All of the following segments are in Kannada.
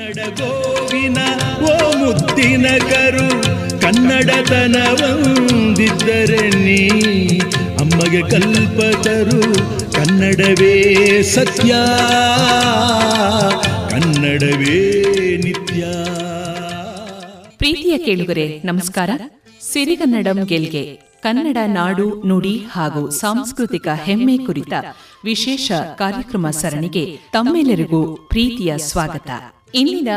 ಕನ್ನಡ ಗೋವಿನ ಓ ಮುದ್ದಿನ ಕರು ಕನ್ನಡತನವಂದಿದ್ದರೆ ನೀ ಅಮ್ಮಗೆ ಕಲ್ಪತರು, ಕನ್ನಡವೇ ಸತ್ಯ, ಕನ್ನಡವೇ ನಿತ್ಯ. ಪ್ರೀತಿಯ ಕೇಳುಗರೆ, ನಮಸ್ಕಾರ. ಸಿರಿಗನ್ನಡಂ ಗೆಲ್ಗೆ, ಕನ್ನಡ ನಾಡು ನುಡಿ ಹಾಗೂ ಸಾಂಸ್ಕೃತಿಕ ಹೆಮ್ಮೆ ಕುರಿತ ವಿಶೇಷ ಕಾರ್ಯಕ್ರಮ ಸರಣಿಗೆ ತಮ್ಮೆಲ್ಲರಿಗೂ ಪ್ರೀತಿಯ ಸ್ವಾಗತ. ಇಂದಿನ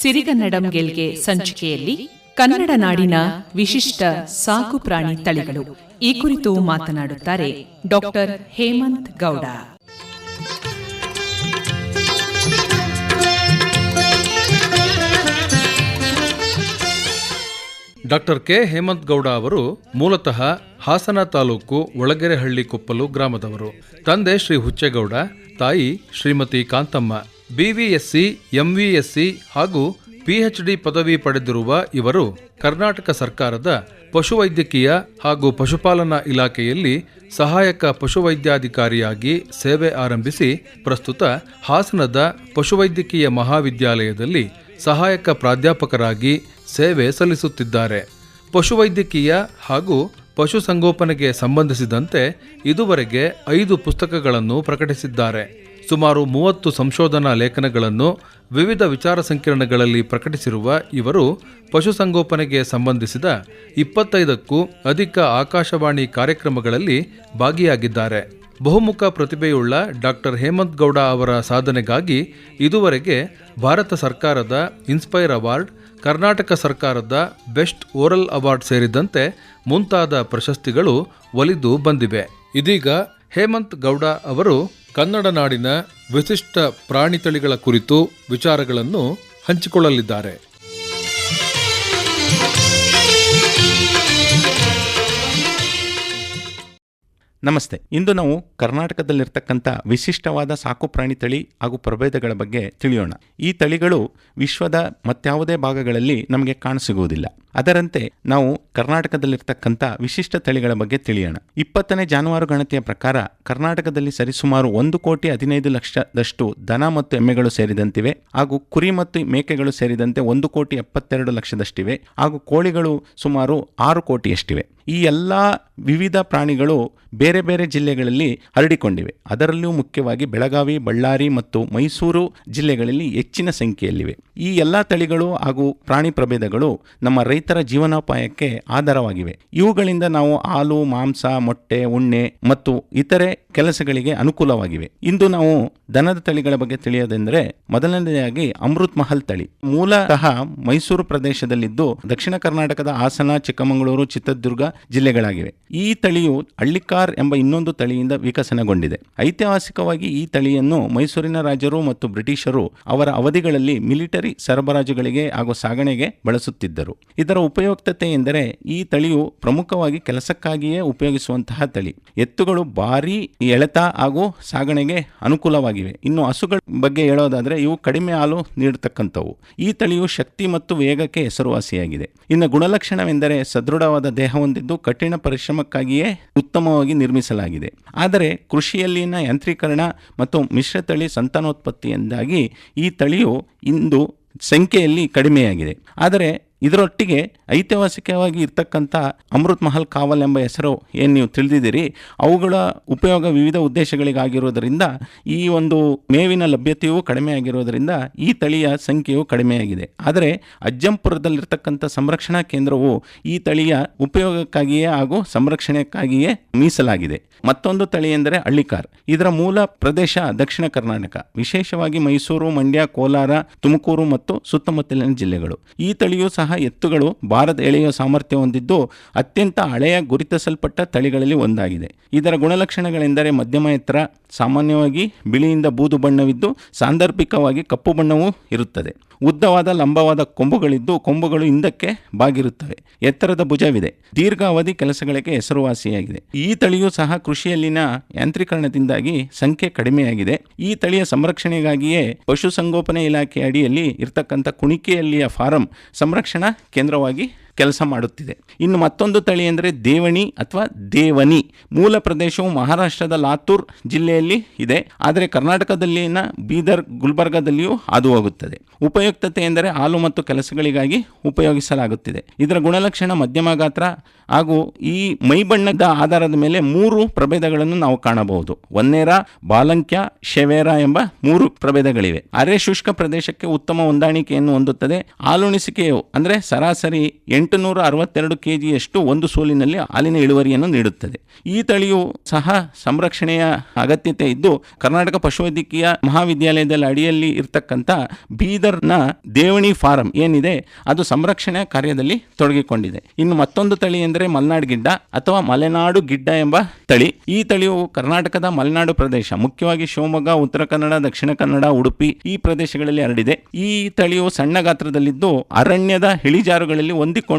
ಸಿರಿಗನ್ನಡಂಗೆಲ್ಗೆ ಸಂಚಿಕೆಯಲ್ಲಿ ಕನ್ನಡ ನಾಡಿನ ವಿಶಿಷ್ಟ ಸಾಕು ಪ್ರಾಣಿ ತಳಿಗಳು. ಈ ಕುರಿತು ಮಾತನಾಡುತ್ತಾರೆ doctor Hemanth Gowda. Doctor K Hemanth Gowda ಅವರು ಮೂಲತಃ ಹಾಸನ ತಾಲೂಕು ಒಳಗೆರೆಹಳ್ಳಿ ಕೊಪ್ಪಲು ಗ್ರಾಮದವರು. ತಂದೆ ಶ್ರೀ ಹುಚ್ಚೇಗೌಡ, ತಾಯಿ ಶ್ರೀಮತಿ ಕಾಂತಮ್ಮ. ಬಿವಿಎಸ್ಸಿ ಎಂವಿಎಸ್ಸಿ ಹಾಗೂ ಪಿಎಚ್ಡಿ ಪದವಿ ಪಡೆದಿರುವ ಇವರು ಕರ್ನಾಟಕ ಸರ್ಕಾರದ ಪಶುವೈದ್ಯಕೀಯ ಹಾಗೂ ಪಶುಪಾಲನಾ ಇಲಾಖೆಯಲ್ಲಿ ಸಹಾಯಕ ಪಶುವೈದ್ಯಾಧಿಕಾರಿಯಾಗಿ ಸೇವೆ ಆರಂಭಿಸಿ ಪ್ರಸ್ತುತ ಹಾಸನದ ಪಶುವೈದ್ಯಕೀಯ ಮಹಾವಿದ್ಯಾಲಯದಲ್ಲಿ ಸಹಾಯಕ ಪ್ರಾಧ್ಯಾಪಕರಾಗಿ ಸೇವೆ ಸಲ್ಲಿಸುತ್ತಿದ್ದಾರೆ. ಪಶುವೈದ್ಯಕೀಯ ಹಾಗೂ ಪಶುಸಂಗೋಪನೆಗೆ ಸಂಬಂಧಿಸಿದಂತೆ ಇದುವರೆಗೆ ಐದು ಪುಸ್ತಕಗಳನ್ನು ಪ್ರಕಟಿಸಿದ್ದಾರೆ. ಸುಮಾರು ಮೂವತ್ತು ಸಂಶೋಧನಾ ಲೇಖನಗಳನ್ನು ವಿವಿಧ ವಿಚಾರ ಸಂಕಿರಣಗಳಲ್ಲಿ ಪ್ರಕಟಿಸಿರುವ ಇವರು ಪಶುಸಂಗೋಪನೆಗೆ ಸಂಬಂಧಿಸಿದ ಇಪ್ಪತ್ತೈದಕ್ಕೂ ಅಧಿಕ ಆಕಾಶವಾಣಿ ಕಾರ್ಯಕ್ರಮಗಳಲ್ಲಿ ಭಾಗಿಯಾಗಿದ್ದಾರೆ. ಬಹುಮುಖ ಪ್ರತಿಭೆಯುಳ್ಳ ಡಾಕ್ಟರ್ ಹೇಮಂತ್ ಗೌಡ ಅವರ ಸಾಧನೆಗಾಗಿ ಇದುವರೆಗೆ ಭಾರತ ಸರ್ಕಾರದ ಇನ್ಸ್ಪೈರ್ ಅವಾರ್ಡ್, ಕರ್ನಾಟಕ ಸರ್ಕಾರದ ಬೆಸ್ಟ್ ಓರಲ್ ಅವಾರ್ಡ್ ಸೇರಿದಂತೆ ಮುಂತಾದ ಪ್ರಶಸ್ತಿಗಳು ಒಲಿದು ಬಂದಿವೆ. ಇದೀಗ ಹೇಮಂತ್ ಗೌಡ ಅವರು ಕನ್ನಡ ನಾಡಿನ ವಿಶಿಷ್ಟ ಪ್ರಾಣಿ ತಳಿಗಳ ಕುರಿತು ವಿಚಾರಗಳನ್ನು ಹಂಚಿಕೊಳ್ಳಲಿದ್ದಾರೆ. ನಮಸ್ತೆ. ಇಂದು ನಾವು ಕರ್ನಾಟಕದಲ್ಲಿರ್ತಕ್ಕಂಥ ವಿಶಿಷ್ಟವಾದ ಸಾಕು ಪ್ರಾಣಿ ತಳಿ ಹಾಗೂ ಪ್ರಭೇದಗಳ ಬಗ್ಗೆ ತಿಳಿಯೋಣ. ಈ ತಳಿಗಳು ವಿಶ್ವದ ಮತ್ಯಾವುದೇ ಭಾಗಗಳಲ್ಲಿ ನಮಗೆ ಕಾಣಸಿಗುವುದಿಲ್ಲ. ಅದರಂತೆ ನಾವು ಕರ್ನಾಟಕದಲ್ಲಿರ್ತಕ್ಕಂಥ ವಿಶಿಷ್ಟ ತಳಿಗಳ ಬಗ್ಗೆ ತಿಳಿಯೋಣ. ಇಪ್ಪತ್ತನೇ ಜಾನುವಾರು ಗಣತಿಯ ಪ್ರಕಾರ ಕರ್ನಾಟಕದಲ್ಲಿ ಸರಿಸುಮಾರು ಒಂದು ಕೋಟಿ ಹದಿನೈದು ಲಕ್ಷದಷ್ಟು ದನ ಮತ್ತು ಎಮ್ಮೆಗಳು ಸೇರಿದಂತಿವೆ ಹಾಗೂ ಕುರಿ ಮತ್ತು ಮೇಕೆಗಳು ಸೇರಿದಂತೆ ಒಂದು ಕೋಟಿ ಎಪ್ಪತ್ತೆರಡು ಲಕ್ಷದಷ್ಟಿವೆ ಹಾಗೂ ಕೋಳಿಗಳು ಸುಮಾರು ಆರು ಕೋಟಿಯಷ್ಟಿವೆ. ಈ ಎಲ್ಲ ವಿವಿಧ ಪ್ರಾಣಿಗಳು ಬೇರೆ ಬೇರೆ ಜಿಲ್ಲೆಗಳಲ್ಲಿ ಹರಡಿಕೊಂಡಿವೆ. ಅದರಲ್ಲಿಯೂ ಮುಖ್ಯವಾಗಿ ಬೆಳಗಾವಿ, ಬಳ್ಳಾರಿ ಮತ್ತು ಮೈಸೂರು ಜಿಲ್ಲೆಗಳಲ್ಲಿ ಹೆಚ್ಚಿನ ಸಂಖ್ಯೆಯಲ್ಲಿವೆ. ಈ ಎಲ್ಲ ತಳಿಗಳು ಹಾಗೂ ಪ್ರಾಣಿ ಪ್ರಭೇದಗಳು ನಮ್ಮ ರೈತರ ಜೀವನೋಪಾಯಕ್ಕೆ ಆಧಾರವಾಗಿವೆ. ಇವುಗಳಿಂದ ನಾವು ಹಾಲು ಮಾಂಸ ಮೊಟ್ಟೆ ಉಣ್ಣೆ ಮತ್ತು ಇತರೆ ಕೆಲಸಗಳಿಗೆ ಅನುಕೂಲವಾಗಿವೆ. ಇಂದು ನಾವು ದನದ ತಳಿಗಳ ಬಗ್ಗೆ ತಿಳಿಯೋದೆಂದರೆ, ಮೊದಲನೆಯದಾಗಿ ಅಮೃತ್ ಮಹಲ್ ತಳಿ. ಮೂಲತಃ ಮೈಸೂರು ಪ್ರದೇಶದಲ್ಲಿದ್ದು ದಕ್ಷಿಣ ಕರ್ನಾಟಕದ ಹಾಸನ, ಚಿಕ್ಕಮಗಳೂರು, ಚಿತ್ರದುರ್ಗ ಜಿಲ್ಲೆಗಳಾಗಿವೆ. ಈ ತಳಿಯು ಹಳ್ಳಿಕಾರ್ ಎಂಬ ಇನ್ನೊಂದು ತಳಿಯಿಂದ ವಿಕಸನಗೊಂಡಿದೆ. ಐತಿಹಾಸಿಕವಾಗಿ ಈ ತಳಿಯನ್ನು ಮೈಸೂರಿನ ರಾಜರು ಮತ್ತು ಬ್ರಿಟಿಷರು ಅವರ ಅವಧಿಗಳಲ್ಲಿ ಮಿಲಿಟರಿ ಸರಬರಾಜುಗಳಿಗೆ ಹಾಗೂ ಸಾಗಣೆಗೆ ಬಳಸುತ್ತಿದ್ದರು. ಇದರ ಉಪಯುಕ್ತತೆ ಎಂದರೆ, ಈ ತಳಿಯು ಪ್ರಮುಖವಾಗಿ ಕೆಲಸಕ್ಕಾಗಿಯೇ ಉಪಯೋಗಿಸುವಂತಹ ತಳಿ. ಎತ್ತುಗಳು ಭಾರಿ ಎಳೆತ ಹಾಗೂ ಸಾಗಣೆಗೆ ಅನುಕೂಲವಾಗಿವೆ. ಇನ್ನು ಹಸುಗಳ ಬಗ್ಗೆ ಹೇಳೋದಾದರೆ ಇವು ಕಡಿಮೆ ಹಾಲು ನೀಡತಕ್ಕಂಥವು. ಈ ತಳಿಯು ಶಕ್ತಿ ಮತ್ತು ವೇಗಕ್ಕೆ ಹೆಸರುವಾಸಿಯಾಗಿದೆ. ಇನ್ನು ಗುಣಲಕ್ಷಣವೆಂದರೆ ಸದೃಢವಾದ ದೇಹ ಹೊಂದಿದ್ದು ಕಠಿಣ ಪರಿಶ್ರಮಕ್ಕಾಗಿಯೇ ಉತ್ತಮವಾಗಿ ನಿರ್ಮಿಸಲಾಗಿದೆ. ಆದರೆ ಕೃಷಿಯಲ್ಲಿನ ಯಾಂತ್ರೀಕರಣ ಮತ್ತು ಮಿಶ್ರತಳಿ ಸಂತಾನೋತ್ಪತ್ತಿಯಿಂದಾಗಿ ಈ ತಳಿಯು ಇಂದು ಸಂಖ್ಯೆಯಲ್ಲಿ ಕಡಿಮೆಯಾಗಿದೆ. ಆದರೆ ಇದರೊಟ್ಟಿಗೆ ಐತಿಹಾಸಿಕವಾಗಿ ಇರ್ತಕ್ಕಂಥ ಅಮೃತ್ ಮಹಲ್ ಕಾವಲ್ ಎಂಬ ಹೆಸರು ಏನು ನೀವು ತಿಳಿದಿದ್ದೀರಿ, ಅವುಗಳ ಉಪಯೋಗ ವಿವಿಧ ಉದ್ದೇಶಗಳಿಗಾಗಿರೋದರಿಂದ ಈ ಒಂದು ಮೇವಿನ ಲಭ್ಯತೆಯೂ ಕಡಿಮೆ ಆಗಿರೋದರಿಂದ ಈ ತಳಿಯ ಸಂಖ್ಯೆಯು ಕಡಿಮೆಯಾಗಿದೆ ಆದರೆ ಅಜ್ಜಂಪುರದಲ್ಲಿರ್ತಕ್ಕಂಥ ಸಂರಕ್ಷಣಾ ಕೇಂದ್ರವು ಈ ತಳಿಯ ಉಪಯೋಗಕ್ಕಾಗಿಯೇ ಹಾಗೂ ಸಂರಕ್ಷಣೆಕ್ಕಾಗಿಯೇ ಮೀಸಲಾಗಿದೆ. ಮತ್ತೊಂದು ತಳಿ ಎಂದರೆ ಹಳ್ಳಿಕಾರ್. ಇದರ ಮೂಲ ಪ್ರದೇಶ ದಕ್ಷಿಣ ಕರ್ನಾಟಕ, ವಿಶೇಷವಾಗಿ ಮೈಸೂರು, ಮಂಡ್ಯ, ಕೋಲಾರ, ತುಮಕೂರು ಮತ್ತು ಸುತ್ತಮುತ್ತಲಿನ ಜಿಲ್ಲೆಗಳು. ಈ ತಳಿಯು ಸಹ ಎತ್ತುಗಳು ಭಾರತ ಎಳೆಯುವ ಸಾಮರ್ಥ್ಯ ಹೊಂದಿದ್ದು ಅತ್ಯಂತ ಹಳೆಯ ಗುರುತಿಸಲ್ಪಟ್ಟ ತಳಿಗಳಲ್ಲಿ ಒಂದಾಗಿದೆ. ಇದರ ಗುಣಲಕ್ಷಣಗಳೆಂದರೆ ಮಧ್ಯಮ ಎತ್ತರ, ಸಾಮಾನ್ಯವಾಗಿ ಬಿಳಿಯಿಂದ ಬೂದು ಬಣ್ಣವಿದ್ದು, ಸಾಂದರ್ಭಿಕವಾಗಿ ಕಪ್ಪು ಬಣ್ಣವೂ ಇರುತ್ತದೆ. ಉದ್ದವಾದ ಲಂಬವಾದ ಕೊಂಬುಗಳಿದ್ದು ಕೊಂಬುಗಳು ಹಿಂದಕ್ಕೆ ಬಾಗಿರುತ್ತವೆ. ಎತ್ತರದ ಭುಜವಿದೆ. ದೀರ್ಘಾವಧಿ ಕೆಲಸಗಳಿಗೆ ಹೆಸರುವಾಸಿಯಾಗಿದೆ. ಈ ತಳಿಯು ಸಹ ಕೃಷಿಯಲ್ಲಿನ ಯಾಂತ್ರೀಕರಣದಿಂದಾಗಿ ಸಂಖ್ಯೆ ಕಡಿಮೆಯಾಗಿದೆ. ಈ ತಳಿಯ ಸಂರಕ್ಷಣೆಗಾಗಿಯೇ ಪಶುಸಂಗೋಪನೆ ಇಲಾಖೆ ಅಡಿಯಲ್ಲಿ ಇರತಕ್ಕಂಥ ಕುಣಿಕೆಯಲ್ಲಿಯ ಫಾರಂ ಸಂರಕ್ಷಣಾ ಕೇಂದ್ರವಾಗಿ ಕೆಲಸ ಮಾಡುತ್ತಿದೆ. ಇನ್ನು ಮತ್ತೊಂದು ತಳಿ ಎಂದರೆ ದೇವಣಿ ಅಥವಾ ದೇವನಿ. ಮೂಲ ಪ್ರದೇಶವು ಮಹಾರಾಷ್ಟ್ರದ ಲಾತೂರ್ ಜಿಲ್ಲೆಯಲ್ಲಿ ಇದೆ. ಆದರೆ ಕರ್ನಾಟಕದಲ್ಲಿನ ಬೀದರ್ ಗುಲ್ಬರ್ಗಾದಲ್ಲಿಯೂ ಹಾದು ಹೋಗುತ್ತದೆ ಉಪಯುಕ್ತತೆ ಎಂದರೆ ಹಾಲು ಮತ್ತು ಕೆಲಸಗಳಿಗಾಗಿ ಉಪಯೋಗಿಸಲಾಗುತ್ತಿದೆ. ಇದರ ಗುಣಲಕ್ಷಣ ಮಧ್ಯಮ ಗಾತ್ರ ಹಾಗೂ ಈ ಮೈಬಣ್ಣದ ಆಧಾರದ ಮೇಲೆ ಮೂರು ಪ್ರಭೇದಗಳನ್ನು ನಾವು ಕಾಣಬಹುದು. ಒನ್ನೇರ ಬಾಲಂಕ್ಯ, ಶೆವೇರ ಎಂಬ ಮೂರು ಪ್ರಭೇದಗಳಿವೆ. ಅರೆ ಶುಷ್ಕ ಪ್ರದೇಶಕ್ಕೆ ಉತ್ತಮ ಹೊಂದಾಣಿಕೆಯನ್ನು ಹೊಂದುತ್ತದೆ. ಹಾಲುಣಿಸಿಕೆಯು ಅಂದರೆ ಸರಾಸರಿ ಎಂಟುನೂರ ಅರವತ್ತೆರಡು ಕೆ ಜಿಯಷ್ಟು ಒಂದು ಸೋಲಿನಲ್ಲಿ ಹಾಲಿನ ಇಳುವರಿಯನ್ನು ನೀಡುತ್ತದೆ. ಈ ತಳಿಯು ಸಹ ಸಂರಕ್ಷಣೆಯ ಅಗತ್ಯತೆ ಇದ್ದು, ಕರ್ನಾಟಕ ಪಶುವೈದ್ಯಕೀಯ ಮಹಾವಿದ್ಯಾಲಯದಲ್ಲಿ ಅಡಿಯಲ್ಲಿ ಇರತಕ್ಕಂಥ ಬೀದರ್ನ ದೇವಣಿ ಫಾರಂ ಏನಿದೆ, ಅದು ಸಂರಕ್ಷಣೆ ಕಾರ್ಯದಲ್ಲಿ ತೊಡಗಿಕೊಂಡಿದೆ. ಇನ್ನು ಮತ್ತೊಂದು ತಳಿ ಎಂದರೆ ಮಲೆನಾಡು ಗಿಡ್ಡ ಅಥವಾ ಮಲೆನಾಡು ಗಿಡ್ಡ ಎಂಬ ತಳಿ. ಈ ತಳಿಯು ಕರ್ನಾಟಕದ ಮಲೆನಾಡು ಪ್ರದೇಶ, ಮುಖ್ಯವಾಗಿ ಶಿವಮೊಗ್ಗ, ಉತ್ತರ ಕನ್ನಡ, ದಕ್ಷಿಣ ಕನ್ನಡ, ಉಡುಪಿ ಈ ಪ್ರದೇಶಗಳಲ್ಲಿ ಹರಡಿದೆ. ಈ ತಳಿಯು ಸಣ್ಣ ಗಾತ್ರದಲ್ಲಿದ್ದು ಅರಣ್ಯದ ಇಳಿಜಾರುಗಳಲ್ಲಿ ಹೊಂದಿಕೊಂಡು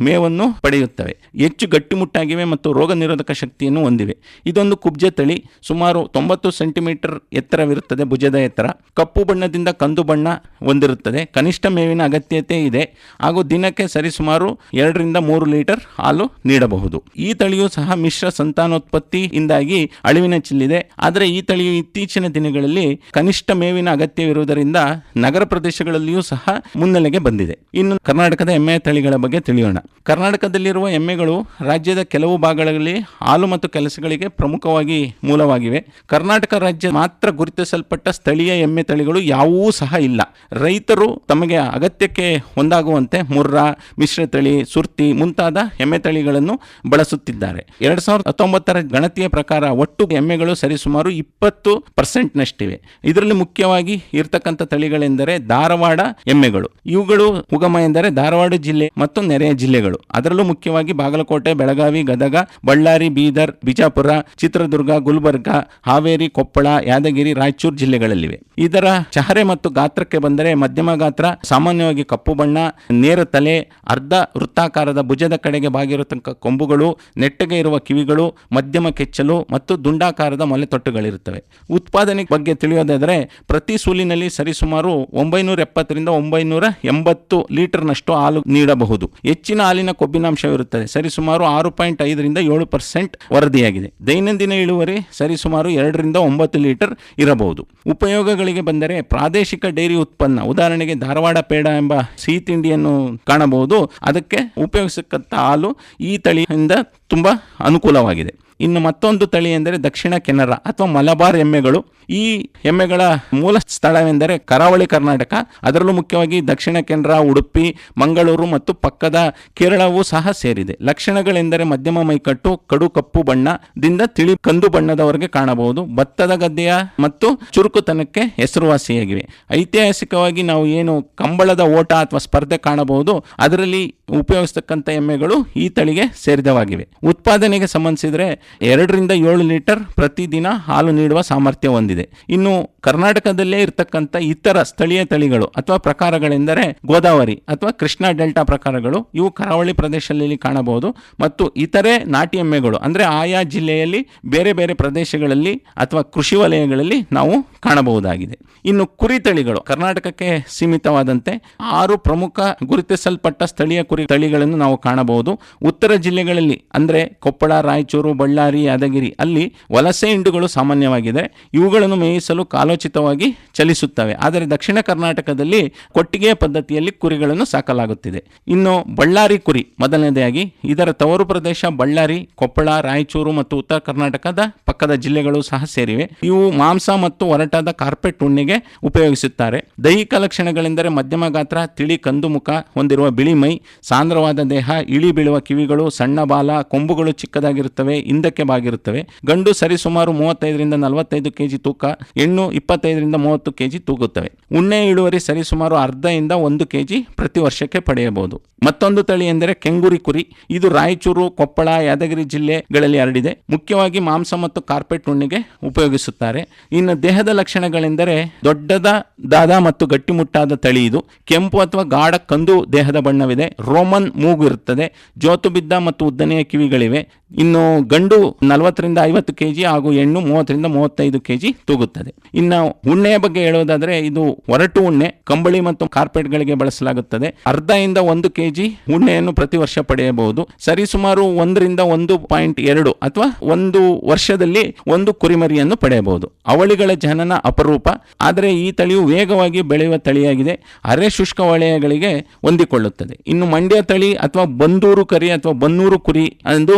ಮೇವನ್ನು ಪಡೆಯುತ್ತವೆ. ಹೆಚ್ಚು ಗಟ್ಟಿಮುಟ್ಟಾಗಿವೆ ಮತ್ತು ರೋಗ ನಿರೋಧಕ ಶಕ್ತಿಯನ್ನು ಹೊಂದಿವೆ. ಇದೊಂದು ಕುಬ್ಜ ತಳಿ. ಸುಮಾರು ತೊಂಬತ್ತು ಸೆಂಟಿಮೀಟರ್ ಎತ್ತರವಿರುತ್ತದೆ ಭುಜದ ಎತ್ತರ. ಕಪ್ಪು ಬಣ್ಣದಿಂದ ಕಂದು ಬಣ್ಣ ಹೊಂದಿರುತ್ತದೆ. ಕನಿಷ್ಠ ಮೇವಿನ ಅಗತ್ಯತೆ ಇದೆ. ಹಾಗೂ ದಿನಕ್ಕೆ ಸರಿಸುಮಾರು ಎರಡರಿಂದ ಮೂರು ಲೀಟರ್ ಹಾಲು ನೀಡಬಹುದು. ಈ ತಳಿಯು ಸಹ ಮಿಶ್ರ ಸಂತಾನೋತ್ಪತ್ತಿಯಿಂದಾಗಿ ಅಳಿವಿನ ಚಿಲ್ಲಿದೆ. ಆದರೆ ಈ ತಳಿಯು ಇತ್ತೀಚಿನ ದಿನಗಳಲ್ಲಿ ಕನಿಷ್ಠ ಮೇವಿನ ಅಗತ್ಯವಿರುವುದರಿಂದ ನಗರ ಪ್ರದೇಶಗಳಲ್ಲಿಯೂ ಸಹ ಮುನ್ನೆಲೆಗೆ ಬಂದಿದೆ. ಇನ್ನು ಕರ್ನಾಟಕದ ಎಮ್ಮೆ ತಳಿಗಳ ಬಗ್ಗೆ ತಿಳಿಯೋಣ. ಕರ್ನಾಟಕದಲ್ಲಿರುವ ಎಮ್ಮೆಗಳು ರಾಜ್ಯದ ಕೆಲವು ಭಾಗಗಳಲ್ಲಿ ಹಾಲು ಮತ್ತು ಕೆಲಸಗಳಿಗೆ ಪ್ರಮುಖವಾಗಿ ಮೂಲವಾಗಿವೆ. ಕರ್ನಾಟಕ ರಾಜ್ಯ ಮಾತ್ರ ಗುರುತಿಸಲ್ಪಟ್ಟ ಸ್ಥಳೀಯ ಎಮ್ಮೆ ತಳಿಗಳು ಯಾವುವೂ ಸಹ ಇಲ್ಲ. ರೈತರು ತಮಗೆ ಅಗತ್ಯಕ್ಕೆ ಒಂದಾಗುವಂತೆ ಮುರ್ರಾ ಮಿಶ್ರತಳಿ ಸುರ್ತಿ ಮುಂತಾದ ಎಮ್ಮೆ ತಳಿಗಳನ್ನು ಬಳಸುತ್ತಿದ್ದಾರೆ. ಎರಡ್ ಸಾವಿರದ ಹತ್ತೊಂಬತ್ತರ ಗಣತಿಯ ಪ್ರಕಾರ ಒಟ್ಟು ಎಮ್ಮೆಗಳು ಸರಿಸುಮಾರು ಇಪ್ಪತ್ತು ಪರ್ಸೆಂಟ್ನಷ್ಟಿವೆ ಇದರಲ್ಲಿ ಮುಖ್ಯವಾಗಿ ಇರ್ತಕ್ಕಂಥ ತಳಿಗಳೆಂದರೆ ಧಾರವಾಡ ಎಮ್ಮೆಗಳು. ಇವುಗಳು ಉಗಮ ಎಂದರೆ ಧಾರವಾಡ ಜಿಲ್ಲೆ ಮತ್ತು ನೆರೆಯ ಜಿಲ್ಲೆಗಳು. ಅದರಲ್ಲೂ ಮುಖ್ಯವಾಗಿ ಬಾಗಲಕೋಟೆ, ಬೆಳಗಾವಿ, ಗದಗ, ಬಳ್ಳಾರಿ, ಬೀದರ್, ಬಿಜಾಪುರ, ಚಿತ್ರದುರ್ಗ, ಗುಲ್ಬರ್ಗ, ಹಾವೇರಿ, ಕೊಪ್ಪಳ, ಯಾದಗಿರಿ, ರಾಯಚೂರು ಜಿಲ್ಲೆಗಳಲ್ಲಿವೆ. ಇದರ ಚಹರೆ ಮತ್ತು ಗಾತ್ರಕ್ಕೆ ಬಂದರೆ ಮಧ್ಯಮ ಗಾತ್ರ, ಸಾಮಾನ್ಯವಾಗಿ ಕಪ್ಪು ಬಣ್ಣ, ನೇರ ತಲೆ, ಅರ್ಧ ವೃತ್ತಾಕಾರದ ಭುಜದ ಕಡೆಗೆ ಬಾಗಿರತಕ್ಕ ಕೊಂಬುಗಳು, ನೆಟ್ಟಗೆ ಇರುವ ಕಿವಿಗಳು, ಮಧ್ಯಮ ಕೆಚ್ಚಲು ಮತ್ತು ದುಂಡಾಕಾರದ ಮೊಲೆತೊಟ್ಟುಗಳಿರುತ್ತವೆ. ಉತ್ಪಾದನೆ ಬಗ್ಗೆ ತಿಳಿಯೋದಾದರೆ ಪ್ರತಿ ಸೂಲಿನಲ್ಲಿ ಸರಿಸುಮಾರು ಒಂಬೈನೂರ ಎಪ್ಪತ್ತರಿಂದ ಒಂಬೈನೂರ ಎಂಬತ್ತು ಲೀಟರ್ನಷ್ಟು ಹಾಲು ನೀಡಬಹುದು. ಹೆಚ್ಚಿನ ಹಾಲಿನ ಕೊಬ್ಬಿನಾಂಶವಿರುತ್ತದೆ. ಸರಿಸುಮಾರು ಆರು ಪಾಯಿಂಟ್ ಐದರಿಂದ ಏಳು ಪರ್ಸೆಂಟ್ ವರದಿಯಾಗಿದೆ. ದೈನಂದಿನ ಇಳುವರಿ ಸರಿಸುಮಾರು ಎರಡರಿಂದ ಒಂಬತ್ತು ಲೀಟರ್ ಇರಬಹುದು. ಉಪಯೋಗಗಳಿಗೆ ಬಂದರೆ ಪ್ರಾದೇಶಿಕ ಡೈರಿ ಉತ್ಪನ್ನ, ಉದಾಹರಣೆಗೆ ಧಾರವಾಡ ಪೇಡ ಎಂಬ ಸಿಹಿ ತಿಂಡಿಯನ್ನು ಕಾಣಬಹುದು. ಅದಕ್ಕೆ ಉಪಯೋಗಿಸಕ್ಕಂಥ ಹಾಲು ಈ ತಳಿಯಿಂದ ತುಂಬ ಅನುಕೂಲವಾಗಿದೆ. ಇನ್ನು ಮತ್ತೊಂದು ತಳಿ ಎಂದರೆ ದಕ್ಷಿಣ ಕೆನರಾ ಅಥವಾ ಮಲಬಾರ್ ಎಮ್ಮೆಗಳು. ಈ ಎಮ್ಮೆಗಳ ಮೂಲ ಸ್ಥಳವೆಂದರೆ ಕರಾವಳಿ ಕರ್ನಾಟಕ. ಅದರಲ್ಲೂ ಮುಖ್ಯವಾಗಿ ದಕ್ಷಿಣ ಕೆನರಾ, ಉಡುಪಿ, ಮಂಗಳೂರು ಮತ್ತು ಪಕ್ಕದ ಕೇರಳವೂ ಸಹ ಸೇರಿದೆ. ಲಕ್ಷಣಗಳೆಂದರೆ ಮಧ್ಯಮ ಮೈಕಟ್ಟು, ಕಡು ಕಪ್ಪು ಬಣ್ಣದಿಂದ ತಿಳಿ ಕಂದು ಬಣ್ಣದವರೆಗೆ ಕಾಣಬಹುದು. ಭತ್ತದ ಗದ್ದೆಯ ಮತ್ತು ಚುರುಕುತನಕ್ಕೆ ಹೆಸರುವಾಸಿಯಾಗಿವೆ. ಐತಿಹಾಸಿಕವಾಗಿ ನಾವು ಏನು ಕಂಬಳದ ಓಟ ಅಥವಾ ಸ್ಪರ್ಧೆ ಕಾಣಬಹುದು. ಅದರಲ್ಲಿ ಉಪಯೋಗಿಸ್ತಕ್ಕಂಥ ಎಮ್ಮೆಗಳು ಈ ತಳಿಗೆ ಸೇರಿದವಾಗಿವೆ. ಉತ್ಪಾದನೆಗೆ ಸಂಬಂಧಿಸಿದರೆ ಎರಡರಿಂದ ಏಳು ಲೀಟರ್ ಪ್ರತಿದಿನ ಹಾಲು ನೀಡುವ ಸಾಮರ್ಥ್ಯ ಹೊಂದಿದೆ. ಇನ್ನು ಕರ್ನಾಟಕದಲ್ಲೇ ಇರತಕ್ಕಂಥ ಇತರ ಸ್ಥಳೀಯ ತಳಿಗಳು ಅಥವಾ ಪ್ರಕಾರಗಳೆಂದರೆ ಗೋದಾವರಿ ಅಥವಾ ಕೃಷ್ಣಾ ಡೆಲ್ಟಾ ಪ್ರಕಾರಗಳು, ಇವು ಕರಾವಳಿ ಪ್ರದೇಶದಲ್ಲಿ ಕಾಣಬಹುದು. ಮತ್ತು ಇತರೆ ನಾಟಿ ಎಮ್ಮೆಗಳು, ಅಂದರೆ ಆಯಾ ಜಿಲ್ಲೆಯಲ್ಲಿ ಬೇರೆ ಬೇರೆ ಪ್ರದೇಶಗಳಲ್ಲಿ ಅಥವಾ ಕೃಷಿ ವಲಯಗಳಲ್ಲಿ ನಾವು ಕಾಣಬಹುದಾಗಿದೆ. ಇನ್ನು ಕುರಿ ತಳಿಗಳು, ಕರ್ನಾಟಕಕ್ಕೆ ಸೀಮಿತವಾದಂತೆ ಆರು ಪ್ರಮುಖ ಗುರುತಿಸಲ್ಪಟ್ಟ ಸ್ಥಳೀಯ ಕುರಿ ತಳಿಗಳನ್ನು ನಾವು ಕಾಣಬಹುದು. ಉತ್ತರ ಜಿಲ್ಲೆಗಳಲ್ಲಿ ಅಂದರೆ ಕೊಪ್ಪಳ, ರಾಯಚೂರು, ಬಳ್ಳಾರಿ ಬಳ್ಳಾರಿ ಯಾದಗಿರಿ ಅಲ್ಲಿ ವಲಸೆ ಹಿಂಡುಗಳು ಸಾಮಾನ್ಯವಾಗಿದೆ. ಇವುಗಳನ್ನು ಮೇಯಿಸಲು ಕಾಲೋಚಿತವಾಗಿ ಚಲಿಸುತ್ತವೆ. ಆದರೆ ದಕ್ಷಿಣ ಕರ್ನಾಟಕದಲ್ಲಿ ಕೊಟ್ಟಿಗೆ ಪದ್ಧತಿಯಲ್ಲಿ ಕುರಿಗಳನ್ನು ಸಾಕಲಾಗುತ್ತಿದೆ. ಇನ್ನು ಬಳ್ಳಾರಿ ಕುರಿ ಮೊದಲನೇದಾಗಿ ಇದರ ತವರು ಪ್ರದೇಶ ಬಳ್ಳಾರಿ, ಕೊಪ್ಪಳ, ರಾಯಚೂರು ಮತ್ತು ಉತ್ತರ ಕರ್ನಾಟಕದ ಪಕ್ಕದ ಜಿಲ್ಲೆಗಳು ಸಹ ಸೇರಿವೆ. ಇವು ಮಾಂಸ ಮತ್ತು ಒರಟಾದ ಕಾರ್ಪೆಟ್ ಉಣ್ಣೆಗೆ ಉಪಯೋಗಿಸುತ್ತಾರೆ. ದೈಹಿಕ ಲಕ್ಷಣಗಳೆಂದರೆ ಮಧ್ಯಮ ಗಾತ್ರ, ತಿಳಿ, ಕಂದು, ಮುಖ ಹೊಂದಿರುವ ಬಿಳಿ ಮೈ ಸಾಂದ್ರವಾದ ದೇಹ, ಇಳಿ ಬೀಳುವ ಕಿವಿಗಳು, ಸಣ್ಣ ಬಾಲ, ಕೊಂಬುಗಳು ಚಿಕ್ಕದಾಗಿರುತ್ತವೆ, ಹಿಂದಕ್ಕೆ ಬಾಗಿರುತ್ತವೆ. ಗಂಡು ಸರಿಸುಮಾರು ಮೂವತ್ತೈದರಿಂದ ನಲವತ್ತೈದು ಕೆಜಿ ತೂಕ, ಹೆಣ್ಣು ಇಪ್ಪತ್ತೈದರಿಂದ ಮೂವತ್ತು ಕೆಜಿ ತೂಗುತ್ತವೆ. ಉಣ್ಣೆ, ಇಳುವರಿ ಸರಿಸುಮಾರು ಅರ್ಧದಿಂದ ಒಂದು ಕೆಜಿ ಪ್ರತಿ ವರ್ಷಕ್ಕೆ ಪಡೆಯಬಹುದು. ಮತ್ತೊಂದು ತಳಿ ಎಂದರೆ ಕೆಂಗುರಿ ಕುರಿ. ಇದು ರಾಯಚೂರು, ಕೊಪ್ಪಳ, ಯಾದಗಿರಿ ಜಿಲ್ಲೆಗಳಲ್ಲಿ ಹರಡಿದೆ. ಮುಖ್ಯವಾಗಿ ಮಾಂಸ ಮತ್ತು ಕಾರ್ಪೆಟ್ ಉಣ್ಣೆಗೆ ಉಪಯೋಗಿಸುತ್ತಾರೆ. ಇನ್ನು ದೇಹದ ಲಕ್ಷಣಗಳೆಂದರೆ ದೊಡ್ಡದಾದ ಮತ್ತು ಗಟ್ಟಿಮುಟ್ಟಾದ ತಳಿ ಇದು. ಕೆಂಪು ಅಥವಾ ಗಾಢ ಕಂದು ದೇಹದ ಬಣ್ಣವಿದೆ. ರೋಮನ್ ಮೂಗು ಇರುತ್ತದೆ. ಜೋತುಬಿದ್ದ ಮತ್ತು ಉದ್ದನೆಯ ಕಿವಿಗಳಿವೆ. ಇನ್ನು ಗಂಡು ನಲವತ್ತರಿಂದ ಐವತ್ತು ಕೆಜಿ ಹಾಗೂ ಹೆಣ್ಣು ಮೂವತ್ತರಿಂದ ಮೂವತ್ತೈದು ಕೆಜಿ ತೂಗುತ್ತದೆ. ಇನ್ನು ಉಣ್ಣೆಯ ಬಗ್ಗೆ ಹೇಳೋದಾದ್ರೆ ಇದು ಒರಟು ಉಣ್ಣೆ, ಕಂಬಳಿ ಮತ್ತು ಕಾರ್ಪೆಟ್ಗಳಿಗೆ ಬಳಸಲಾಗುತ್ತದೆ. ಅರ್ಧದಿಂದ ಒಂದು ಕೆಜಿ ಉಣ್ಣೆಯನ್ನು ಪ್ರತಿ ವರ್ಷ ಪಡೆಯಬಹುದು. ಸರಿಸುಮಾರು ಒಂದರಿಂದ ಒಂದು ಪಾಯಿಂಟ್ ಎರಡು ಅಥವಾ ಒಂದು ವರ್ಷದಲ್ಲಿ ಒಂದು ಕುರಿಮರಿಯನ್ನು ಪಡೆಯಬಹುದು. ಅವಳಿಗಳ ಜನನ ಅಪರೂಪ. ಆದರೆ ಈ ತಳಿಯು ವೇಗವಾಗಿ ಬೆಳೆಯುವ ತಳಿಯಾಗಿದೆ. ಅರೆ ಶುಷ್ಕ ವಲಯಗಳಿಗೆ ಹೊಂದಿಕೊಳ್ಳುತ್ತದೆ. ಇನ್ನು ಮಂಡ್ಯ ತಳಿ ಅಥವಾ ಬಂದೂರು ಕರಿ ಅಥವಾ ಬನ್ನೂರು ಕುರಿ ಎಂದು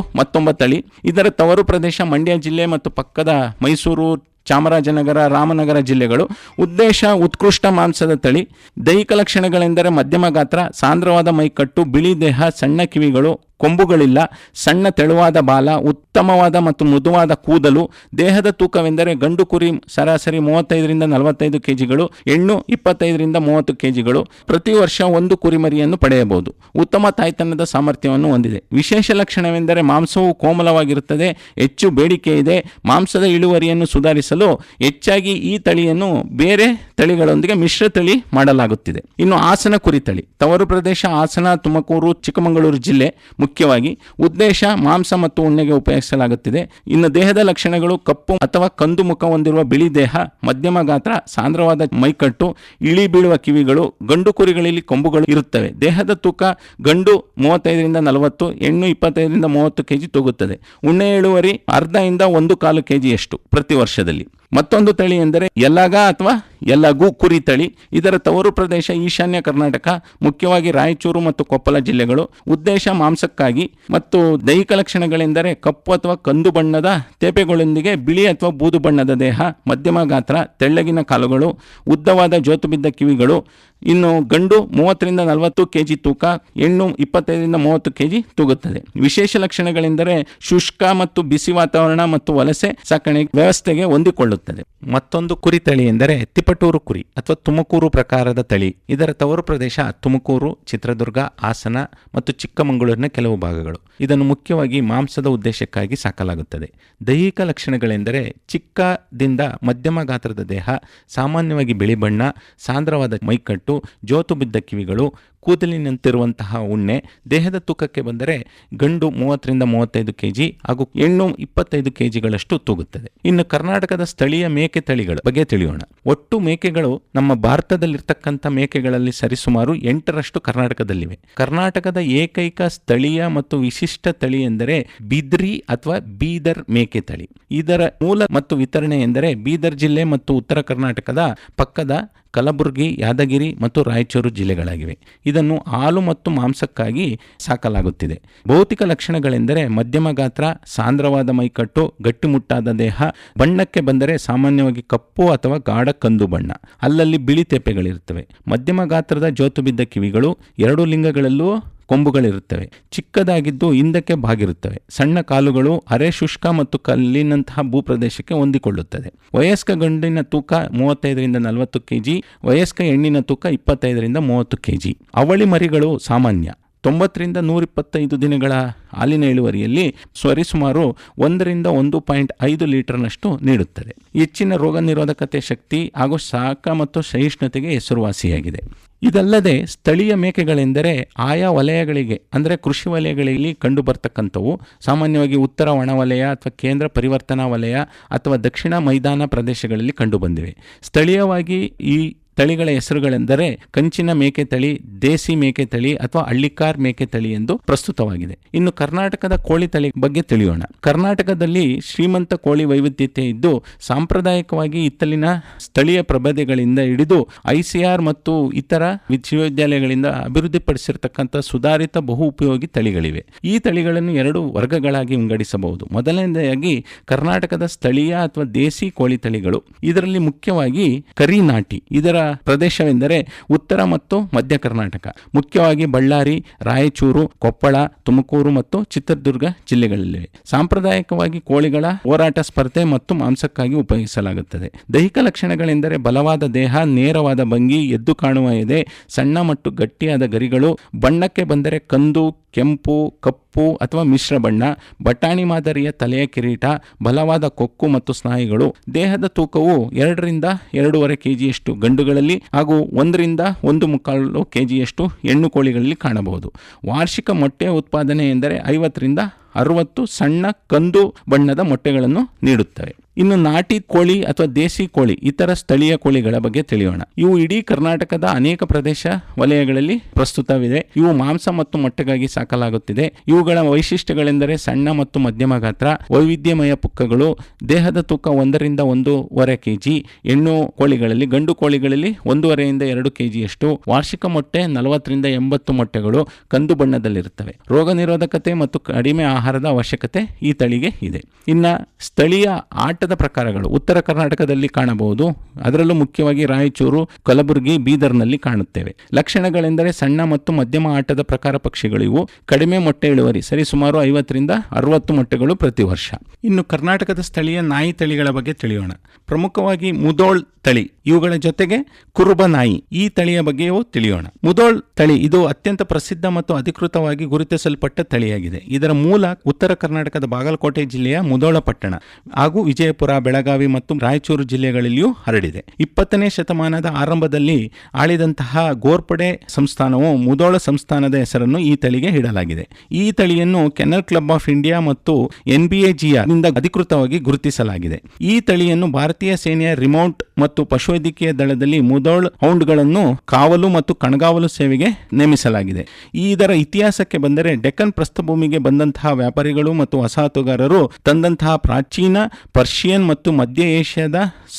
ತಳಿ. ಇದರ ತವರು ಪ್ರದೇಶ ಮಂಡ್ಯ ಜಿಲ್ಲೆ ಮತ್ತು ಪಕ್ಕದ ಮೈಸೂರು, ಚಾಮರಾಜನಗರ, ರಾಮನಗರ ಜಿಲ್ಲೆಗಳು. ಉದ್ದೇಶ, ಉತ್ಕೃಷ್ಟ ಮಾಂಸದ ತಳಿ. ದೈಹಿಕ ಲಕ್ಷಣಗಳೆಂದರೆ ಮಧ್ಯಮ ಗಾತ್ರ, ಸಾಂದ್ರವಾದ ಮೈಕಟ್ಟು, ಬಿಳಿ ದೇಹ, ಸಣ್ಣ ಕಿವಿಗಳು ಕೊಂಬುಗಳಿಲ್ಲ, ಸಣ್ಣ ತೆಳುವಾದ ಬಾಲ, ಉತ್ತಮವಾದ ಮತ್ತು ಮೃದುವಾದ ಕೂದಲು, ದೇಹದ ತೂಕವೆಂದರೆ ಗಂಡು ಕುರಿ ಸರಾಸರಿ ಮೂವತ್ತೈದರಿಂದ ನಲವತ್ತೈದು ಕೆಜಿಗಳು, ಹೆಣ್ಣು ಇಪ್ಪತ್ತೈದರಿಂದ ಮೂವತ್ತು ಕೆಜಿಗಳು, ಪ್ರತಿ ವರ್ಷ ಒಂದು ಕುರಿಮರಿಯನ್ನು ಪಡೆಯಬಹುದು. ಉತ್ತಮ ತಾಯ್ತನದ ಸಾಮರ್ಥ್ಯವನ್ನು ಹೊಂದಿದೆ. ವಿಶೇಷ ಲಕ್ಷಣವೆಂದರೆ ಮಾಂಸವು ಕೋಮಲವಾಗಿರುತ್ತದೆ, ಹೆಚ್ಚು ಬೇಡಿಕೆ ಇದೆ, ಮಾಂಸದ ಇಳುವರಿಯನ್ನು ಸುಧಾರಿಸಲು ಹೆಚ್ಚಾಗಿ ಈ ತಳಿಯನ್ನು ಬೇರೆ ತಳಿಗಳೊಂದಿಗೆ ಮಿಶ್ರ ತಳಿ ಮಾಡಲಾಗುತ್ತಿದೆ. ಇನ್ನು ಹಾಸನ ಕುರಿ ತಳಿ. ತವರು ಪ್ರದೇಶ ಹಾಸನ ತುಮಕೂರು, ಚಿಕ್ಕಮಗಳೂರು ಜಿಲ್ಲೆ ಮುಖ್ಯವಾಗಿ ಉದ್ದೇಶ, ಮಾಂಸ ಮತ್ತು ಉಣ್ಣೆಗೆ ಉಪಯೋಗಿಸಲಾಗುತ್ತಿದೆ. ಇನ್ನು ದೇಹದ ಲಕ್ಷಣಗಳು ಕಪ್ಪು ಅಥವಾ ಕಂದು ಮುಖ ಹೊಂದಿರುವ ಬಿಳಿ ದೇಹ, ಮಧ್ಯಮ ಗಾತ್ರ, ಸಾಂದ್ರವಾದ ಮೈಕಟ್ಟು, ಇಳಿ ಬೀಳುವ ಕಿವಿಗಳು, ಗಂಡು ಕುರಿಗಳಲ್ಲಿ ಕೊಂಬುಗಳು ಇರುತ್ತವೆ. ದೇಹದ ತೂಕ ಗಂಡು ಮೂವತ್ತೈದರಿಂದ ನಲವತ್ತು, ಹೆಣ್ಣು ಇಪ್ಪತ್ತೈದರಿಂದ ಮೂವತ್ತು ಕೆಜಿ ತೂಗುತ್ತದೆ. ಉಣ್ಣೆ ಇಳುವರಿ ಅರ್ಧದಿಂದ ಒಂದು ಕಾಲು ಕೆಜಿಯಷ್ಟು ಪ್ರತಿ ವರ್ಷದಲ್ಲಿ. ಮತ್ತೊಂದು ತಳಿ ಎಂದರೆ ಎಲ್ಲಾಗ ಅಥವಾ ಯಲ್ಲಗು ಕುರಿ ತಳಿ. ಇದರ ತವರು ಪ್ರದೇಶ ಈಶಾನ್ಯ ಕರ್ನಾಟಕ, ಮುಖ್ಯವಾಗಿ ರಾಯಚೂರು ಮತ್ತು ಕೊಪ್ಪಳ ಜಿಲ್ಲೆಗಳು. ಉದ್ದೇಶ ಮಾಂಸಕ್ಕಾಗಿ ಮತ್ತು ದೈಹಿಕ ಲಕ್ಷಣಗಳೆಂದರೆ ಕಪ್ಪು ಅಥವಾ ಕಂದು ಬಣ್ಣದ ತೇಪೆಗಳೊಂದಿಗೆ ಬಿಳಿ ಅಥವಾ ಬೂದು ಬಣ್ಣದ ದೇಹ, ಮಧ್ಯಮ ಗಾತ್ರ, ತೆಳ್ಳಗಿನ ಕಾಲುಗಳು, ಉದ್ದವಾದ ಜೋತುಬಿದ್ದ ಕಿವಿಗಳು, ಇನ್ನು ಗಂಡು ಮೂವತ್ತರಿಂದ ನಲವತ್ತು ಕೆಜಿ ತೂಕ, ಹೆಣ್ಣು ಇಪ್ಪತ್ತೈದರಿಂದ ಮೂವತ್ತು ಕೆಜಿ ತೂಗುತ್ತದೆ. ವಿಶೇಷ ಲಕ್ಷಣಗಳೆಂದರೆ ಶುಷ್ಕ ಮತ್ತು ಬಿಸಿ ವಾತಾವರಣ ಮತ್ತು ವಲಸೆ ಸಾಕಣೆ ವ್ಯವಸ್ಥೆಗೆ ಹೊಂದಿಕೊಳ್ಳುತ್ತದೆ. ಮತ್ತೊಂದು ಕುರಿತಳಿ ಎಂದರೆ ಎಂದರೆ ತಿಪಟೂರು ಕುರಿ ಅಥವಾ ತುಮಕೂರು ಪ್ರಕಾರದ ತಳಿ, ಇದರ ತವರು ಪ್ರದೇಶ ತುಮಕೂರು, ಚಿತ್ರದುರ್ಗ, ಹಾಸನ ಮತ್ತು ಚಿಕ್ಕಮಗಳೂರಿನ ಕೆಲವು ಭಾಗಗಳು. ಇದನ್ನು ಮುಖ್ಯವಾಗಿ ಮಾಂಸದ ಉದ್ದೇಶಕ್ಕಾಗಿ ಸಾಕಲಾಗುತ್ತದೆ. ದೈಹಿಕ ಲಕ್ಷಣಗಳೆಂದರೆ ಚಿಕ್ಕದಿಂದ ಮಧ್ಯಮ ಗಾತ್ರದ ದೇಹ, ಸಾಮಾನ್ಯವಾಗಿ ಬಿಳಿ ಬಣ್ಣ, ಸಾಂದ್ರವಾದ ಮೈಕಟ್ಟು, ಜೋತು ಬಿದ್ದ ಕಿವಿಗಳು ಕೂದಲಿನಂತಿರುವಂತಹ ಉಣ್ಣೆ, ದೇಹದ ತೂಕಕ್ಕೆ ಬಂದರೆ ಗಂಡು ಮೂವತ್ತರಿಂದ ಮೂವತ್ತೈದು ಕೆಜಿ ಹಾಗೂ ಹೆಣ್ಣು ಇಪ್ಪತ್ತೈದು ಕೆಜಿಗಳಷ್ಟು ತೂಗುತ್ತದೆ. ಇನ್ನು ಕರ್ನಾಟಕದ ಸ್ಥಳೀಯ ಮೇಕೆ ತಳಿಗಳ ಬಗ್ಗೆ ತಿಳಿಯೋಣ. ಒಟ್ಟು ಮೇಕೆಗಳು ನಮ್ಮ ಭಾರತದಲ್ಲಿರ್ತಕ್ಕಂಥ ಮೇಕೆಗಳಲ್ಲಿ ಸರಿಸುಮಾರು ಎಂಟರಷ್ಟು ಕರ್ನಾಟಕದಲ್ಲಿವೆ. ಕರ್ನಾಟಕದ ಏಕೈಕ ಸ್ಥಳೀಯ ಮತ್ತು ವಿಶಿಷ್ಟ ತಳಿ ಎಂದರೆ ಬಿದ್ರಿ ಅಥವಾ ಬೀದರ್ ಮೇಕೆ ತಳಿ. ಇದರ ಮೂಲ ಮತ್ತು ವಿತರಣೆ ಎಂದರೆ ಬೀದರ್ ಜಿಲ್ಲೆ ಮತ್ತು ಉತ್ತರ ಕರ್ನಾಟಕದ ಪಕ್ಕದ ಕಲಬುರಗಿ, ಯಾದಗಿರಿ ಮತ್ತು ರಾಯಚೂರು ಜಿಲ್ಲೆಗಳಾಗಿವೆ. ಇದನ್ನು ಹಾಲು ಮತ್ತು ಮಾಂಸಕ್ಕಾಗಿ ಸಾಕಲಾಗುತ್ತಿದೆ. ಭೌತಿಕ ಲಕ್ಷಣಗಳೆಂದರೆ ಮಧ್ಯಮ ಗಾತ್ರ, ಸಾಂದ್ರವಾದ ಮೈಕಟ್ಟು ಗಟ್ಟಿಮುಟ್ಟಾದ ದೇಹ, ಬಣ್ಣಕ್ಕೆ ಬಂದರೆ ಸಾಮಾನ್ಯವಾಗಿ ಕಪ್ಪು ಅಥವಾ ಗಾಢ ಕಂದು ಬಣ್ಣ. ಅಲ್ಲಲ್ಲಿ ಬಿಳಿ ತೆಪ್ಪೆಗಳಿರುತ್ತವೆ ಮಧ್ಯಮ ಗಾತ್ರದ ಜೋತು ಬಿದ್ದ ಕಿವಿಗಳು ಎರಡು ಲಿಂಗಗಳಲ್ಲೂ ಕೊಂಬುಗಳಿರುತ್ತವೆ. ಚಿಕ್ಕದಾಗಿದ್ದು ಹಿಂದಕ್ಕೆ ಬಾಗಿರುತ್ತವೆ. ಸಣ್ಣ ಕಾಲುಗಳು ಅರೆ ಶುಷ್ಕ ಮತ್ತು ಕಲ್ಲಿನಂತಹ ಭೂಪ್ರದೇಶಕ್ಕೆ ಹೊಂದಿಕೊಳ್ಳುತ್ತದೆ. ವಯಸ್ಕ ಗಂಡಿನ ತೂಕ ಮೂವತ್ತೈದರಿಂದ ನಲವತ್ತು ಕೆಜಿ, ವಯಸ್ಕ ಹೆಣ್ಣಿನ ತೂಕ ಇಪ್ಪತ್ತೈದರಿಂದ ಮೂವತ್ತು ಕೆಜಿ. ಅವಳಿ ಮರಿಗಳು ಸಾಮಾನ್ಯ. ತೊಂಬತ್ತರಿಂದ ನೂರಿಪ್ಪತ್ತೈದು ದಿನಗಳ ಹಾಲಿನ ಇಳುವರಿಯಲ್ಲಿ ಸರಿಸುಮಾರು ಒಂದರಿಂದ ಒಂದು ಪಾಯಿಂಟ್ ಐದು ಲೀಟರ್ನಷ್ಟು ನೀಡುತ್ತದೆ. ಹೆಚ್ಚಿನ ರೋಗ ನಿರೋಧಕತೆ ಶಕ್ತಿ ಹಾಗೂ ಶಾಖ ಮತ್ತು ಸಹಿಷ್ಣುತೆಗೆ ಹೆಸರುವಾಸಿಯಾಗಿದೆ. ಇದಲ್ಲದೆ ಸ್ಥಳೀಯ ಮೇಕೆಗಳೆಂದರೆ ಆಯಾ ವಲಯಗಳಿಗೆ, ಅಂದರೆ ಕೃಷಿ ವಲಯಗಳಲ್ಲಿ ಕಂಡುಬರ್ತಕ್ಕಂಥವು. ಸಾಮಾನ್ಯವಾಗಿ ಉತ್ತರ ಒಣವಲಯ ಅಥವಾ ಕೇಂದ್ರ ಪರಿವರ್ತನಾ ವಲಯ ಅಥವಾ ದಕ್ಷಿಣ ಮೈದಾನ ಪ್ರದೇಶಗಳಲ್ಲಿ ಕಂಡುಬಂದಿವೆ. ಸ್ಥಳೀಯವಾಗಿ ಈ ತಳಿಗಳ ಹೆಸರುಗಳೆಂದರೆ ಕಂಚಿನ ಮೇಕೆ ತಳಿ, ದೇಸಿ ಮೇಕೆ ತಳಿ ಅಥವಾ ಹಳ್ಳಿಕಾರ್ ಮೇಕೆ ತಳಿ ಎಂದು ಪ್ರಸ್ತುತವಾಗಿದೆ. ಇನ್ನು ಕರ್ನಾಟಕದ ಕೋಳಿ ತಳಿ ಬಗ್ಗೆ ತಿಳಿಯೋಣ. ಕರ್ನಾಟಕದಲ್ಲಿ ಶ್ರೀಮಂತ ಕೋಳಿ ವೈವಿಧ್ಯತೆ ಇದ್ದು, ಸಾಂಪ್ರದಾಯಿಕವಾಗಿ ಇತ್ತಲಿನ ಸ್ಥಳೀಯ ಪ್ರಭೇದಗಳಿಂದ ಹಿಡಿದು ಐಸಿಆರ್ ಮತ್ತು ಇತರ ವಿಶ್ವವಿದ್ಯಾಲಯಗಳಿಂದ ಅಭಿವೃದ್ಧಿಪಡಿಸಿರ್ತಕ್ಕಂಥ ಸುಧಾರಿತ ಬಹು ಉಪಯೋಗಿ ತಳಿಗಳಿವೆ. ಈ ತಳಿಗಳನ್ನು ಎರಡು ವರ್ಗಗಳಾಗಿ ವಿಂಗಡಿಸಬಹುದು. ಮೊದಲನೆಯದಾಗಿ ಕರ್ನಾಟಕದ ಸ್ಥಳೀಯ ಅಥವಾ ದೇಸಿ ಕೋಳಿ ತಳಿಗಳು. ಇದರಲ್ಲಿ ಮುಖ್ಯವಾಗಿ ಕರಿನಾಟಿ, ಇದರ ಪ್ರದೇಶವೆಂದರೆ ಉತ್ತರ ಮತ್ತು ಮಧ್ಯ ಕರ್ನಾಟಕ. ಮುಖ್ಯವಾಗಿ ಬಳ್ಳಾರಿ, ರಾಯಚೂರು, ಕೊಪ್ಪಳ, ತುಮಕೂರು ಮತ್ತು ಚಿತ್ರದುರ್ಗ ಜಿಲ್ಲೆಗಳಲ್ಲಿವೆ. ಸಾಂಪ್ರದಾಯಿಕವಾಗಿ ಕೋಳಿಗಳ ಹೋರಾಟ ಸ್ಪರ್ಧೆ ಮತ್ತು ಮಾಂಸಕ್ಕಾಗಿ ಉಪಯೋಗಿಸಲಾಗುತ್ತದೆ. ದೈಹಿಕ ಲಕ್ಷಣಗಳೆಂದರೆ ಬಲವಾದ ದೇಹ, ನೇರವಾದ ಭಂಗಿ, ಎದ್ದು ಕಾಣುವ ಎದೆ, ಸಣ್ಣ ಮತ್ತು ಗಟ್ಟಿಯಾದ ಗರಿಗಳು, ಬಣ್ಣಕ್ಕೆ ಬಂದರೆ ಕಂದು, ಕೆಂಪು, ಕಪ್ಪು ಅಥವಾ ಮಿಶ್ರ ಬಣ್ಣ, ಬಟಾಣಿ ಮಾದರಿಯ ತಲೆಯ ಕಿರೀಟ, ಬಲವಾದ ಕೊಕ್ಕು ಮತ್ತು ಸ್ನಾಯುಗಳು, ದೇಹದ ತೂಕವು ಎರಡರಿಂದ ಎರಡೂವರೆ ಕೆಜಿಯಷ್ಟು ಗಂಡುಗಳಲ್ಲಿ ಹಾಗೂ ಒಂದರಿಂದ ಒಂದು ಮುಕ್ಕಾಲು ಕೆಜಿಯಷ್ಟು ಹೆಣ್ಣು ಕೋಳಿಗಳಲ್ಲಿ ಕಾಣಬಹುದು. ವಾರ್ಷಿಕ ಮೊಟ್ಟೆ ಉತ್ಪಾದನೆ ಎಂದರೆ ಐವತ್ತರಿಂದ ಅರವತ್ತು ಸಣ್ಣ ಕಂದು ಬಣ್ಣದ ಮೊಟ್ಟೆಗಳನ್ನು ನೀಡುತ್ತವೆ. ಇನ್ನು ನಾಟಿ ಕೋಳಿ ಅಥವಾ ದೇಸಿ ಕೋಳಿ, ಇತರ ಸ್ಥಳೀಯ ಕೋಳಿಗಳ ಬಗ್ಗೆ ತಿಳಿಯೋಣ. ಇವು ಇಡೀ ಕರ್ನಾಟಕದ ಅನೇಕ ಪ್ರದೇಶ, ವಲಯಗಳಲ್ಲಿ ಪ್ರಸ್ತುತವಿದೆ. ಇವು ಮಾಂಸ ಮತ್ತು ಮೊಟ್ಟೆಗಾಗಿ ಸಾಕಲಾಗುತ್ತಿದೆ. ಇವುಗಳ ವೈಶಿಷ್ಟ್ಯಗಳೆಂದರೆ ಸಣ್ಣ ಮತ್ತು ಮಧ್ಯಮ ಗಾತ್ರ, ವೈವಿಧ್ಯಮಯ ಪುಕ್ಕಗಳು, ದೇಹದ ತೂಕ ಒಂದರಿಂದ ಒಂದೂವರೆ ಕೆಜಿ, ಹೆಣ್ಣು ಕೋಳಿಗಳಲ್ಲಿ, ಗಂಡು ಕೋಳಿಗಳಲ್ಲಿ ಒಂದೂವರೆಯಿಂದ ಎರಡು ಕೆಜಿಯಷ್ಟು, ವಾರ್ಷಿಕ ಮೊಟ್ಟೆ ನಲವತ್ತರಿಂದ ಎಂಬತ್ತು ಮೊಟ್ಟೆಗಳು ಕಂದು ಬಣ್ಣದಲ್ಲಿರುತ್ತವೆ. ರೋಗ ನಿರೋಧಕತೆ ಮತ್ತು ಕಡಿಮೆ ಆಹಾರದ ಅವಶ್ಯಕತೆ ಈ ತಳಿಗೆ ಇದೆ. ಇನ್ನು ಸ್ಥಳೀಯ ಆಟದ ಪ್ರಕಾರಗಳು. ಉತ್ತರ ಕರ್ನಾಟಕದಲ್ಲಿ ಕಾಣಬಹುದು. ಅದರಲ್ಲೂ ಮುಖ್ಯವಾಗಿ ರಾಯಚೂರು, ಕಲಬುರಗಿ, ಬೀದರ್ನಲ್ಲಿ ಕಾಣುತ್ತೇವೆ. ಲಕ್ಷಣಗಳೆಂದರೆ ಸಣ್ಣ ಮತ್ತು ಮಧ್ಯಮ ಆಟದ ಪ್ರಕಾರ ಪಕ್ಷಿಗಳು ಇವು. ಕಡಿಮೆ ಮೊಟ್ಟೆ ಇಳುವರಿ, ಸರಿಸುಮಾರು ಐವತ್ತರಿಂದ ಅರವತ್ತು ಮೊಟ್ಟೆಗಳು ಪ್ರತಿ ವರ್ಷ. ಇನ್ನು ಕರ್ನಾಟಕದ ಸ್ಥಳೀಯ ನಾಯಿ ತಳಿಗಳ ಬಗ್ಗೆ ತಿಳಿಯೋಣ. ಪ್ರಮುಖವಾಗಿ ಮುದೋಳ್ ತಳಿ, ಇವುಗಳ ಜೊತೆಗೆ ಕುರುಬ ನಾಯಿ, ಈ ತಳಿಯ ಬಗ್ಗೆಯೂ ತಿಳಿಯೋಣ. ಮುದೋಳ್ ತಳಿ ಇದು ಅತ್ಯಂತ ಪ್ರಸಿದ್ಧ ಮತ್ತು ಅಧಿಕೃತವಾಗಿ ಗುರುತಿಸಲ್ಪಟ್ಟ ತಳಿಯಾಗಿದೆ. ಇದರ ಮೂಲ ಉತ್ತರ ಕರ್ನಾಟಕದ ಬಾಗಲಕೋಟೆ ಜಿಲ್ಲೆಯ ಮುದೋಳ ಪಟ್ಟಣ ಹಾಗೂ ವಿಜಯಪುರ, ಬೆಳಗಾವಿ ಮತ್ತು ರಾಯಚೂರು ಜಿಲ್ಲೆಗಳಲ್ಲಿಯೂ ಹರಡಿದೆ. ಇಪ್ಪತ್ತನೇ ಶತಮಾನದ ಆರಂಭದಲ್ಲಿ ಆಳಿದಂತಹ ಗೋರ್ಪಡೆ ಸಂಸ್ಥಾನವು ಮುದೋಳ ಸಂಸ್ಥಾನದ ಹೆಸರನ್ನು ಈ ತಳಿಗೆ ಇಡಲಾಗಿದೆ. ಈ ತಳಿಯನ್ನು ಕೆನಲ್ ಕ್ಲಬ್ ಆಫ್ ಇಂಡಿಯಾ ಮತ್ತು ಎನ್ನಿಂದ ಅಧಿಕೃತವಾಗಿ ಗುರುತಿಸಲಾಗಿದೆ. ಈ ತಳಿಯನ್ನು ಭಾರತೀಯ ಸೇನೆಯ ರಿಮೌಂಟ್ ಮತ್ತು ಪಶುವೈದ್ಯಕೀಯ ದಳದಲ್ಲಿ ಮುದೋಳ್ ಹೌಂಡ್ಗಳನ್ನು ಕಾವಲು ಮತ್ತು ಕಣ್ಗಾವಲು ಸೇವೆಗೆ ನೇಮಿಸಲಾಗಿದೆ. ಇದರ ಇತಿಹಾಸಕ್ಕೆ ಬಂದರೆ ಡೆಕ್ಕನ್ ಪ್ರಸ್ಥಭೂಮಿಗೆ ಬಂದಂತಹ ವ್ಯಾಪಾರಿಗಳು ಮತ್ತು ವಸಾಹತುಗಾರರು ತಂದಂತಹ ಪ್ರಾಚೀನ ಪರ್ಷಿಯನ್ ಮತ್ತು ಮಧ್ಯ ಏಷ್ಯಾದ